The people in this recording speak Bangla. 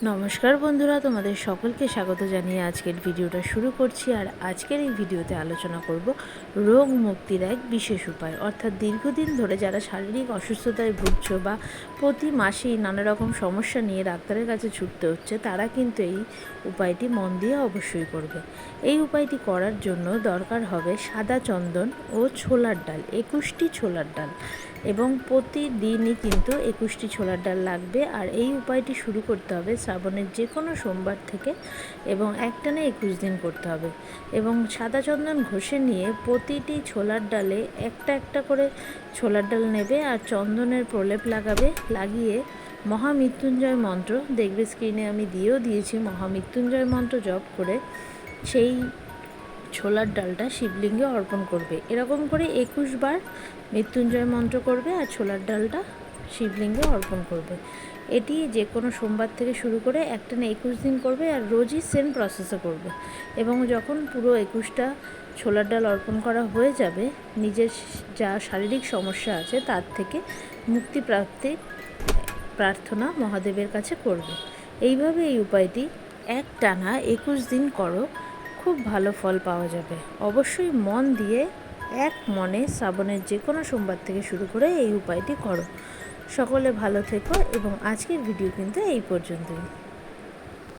নমস্কার বন্ধুরা, তোমাদের সকলকে স্বাগত জানিয়ে আজকের ভিডিওটা শুরু করছি। আর আজকের এই ভিডিওতে আলোচনা করব রোগ মুক্তির এক বিশেষ উপায়। অর্থাৎ দীর্ঘদিন ধরে যারা শারীরিক অসুস্থতায় ভুগছো বা প্রতি মাসেই নানা রকম সমস্যা নিয়ে ডাক্তারের কাছে ছুটতে হচ্ছে, তারা কিন্তু এই উপায়টি মন দিয়ে অবশ্যই করবে। এই উপায়টি করার জন্য দরকার হবে সাদা চন্দন ও ছোলার ডাল, একুশটি ছোলার ডাল। এবং প্রতিদিনই কিন্তু একুশটি ছোলার ডাল লাগবে। আর এই উপায়টি শুরু করতে হবে শ্রাবণের যে কোনো সোমবার থেকে এবং একটানে একুশ দিন করতে হবে এবং সাদা চন্দন ঘষে নিয়ে প্রতিটি ছোলার ডালে একটা একটা করে ছোলার ডাল নেবে আর চন্দনের প্রলেপ লাগাবে, লাগিয়ে মহামৃত্যুঞ্জয় মন্ত্র, দেখবে স্ক্রিনে আমি দিয়েও দিয়েছি মহামৃত্যুঞ্জয় মন্ত্র জপ করে সেই ছোলার ডালটা শিবলিঙ্গে অর্পণ করবে। এরকম করে একুশ বার মৃত্যুঞ্জয় মন্ত্র করবে আর ছোলার ডালটা শিবলিঙ্গে অর্পণ করবে। এটি যে কোনো সোমবার থেকে শুরু করে একটা না একুশ দিন করবে আর রোজই সেম প্রসেসে করবে। এবং যখন পুরো একুশটা ছোলার ডাল অর্পণ করা হয়ে যাবে, নিজের যা শারীরিক সমস্যা আছে তার থেকে মুক্তি প্রাপ্তির প্রার্থনা মহাদেবের কাছে করবে। এইভাবে এই উপায়টি এক টানা একুশ দিন করো, খুব ভালো ফল পাওয়া যাবে। অবশ্যই মন দিয়ে এক মনে শ্রাবণের যে কোনো সোমবার থেকে শুরু করে এই উপায়টি করো। সকলে ভালো থেকো এবং আজকের ভিডিও কিন্তু এই পর্যন্তই।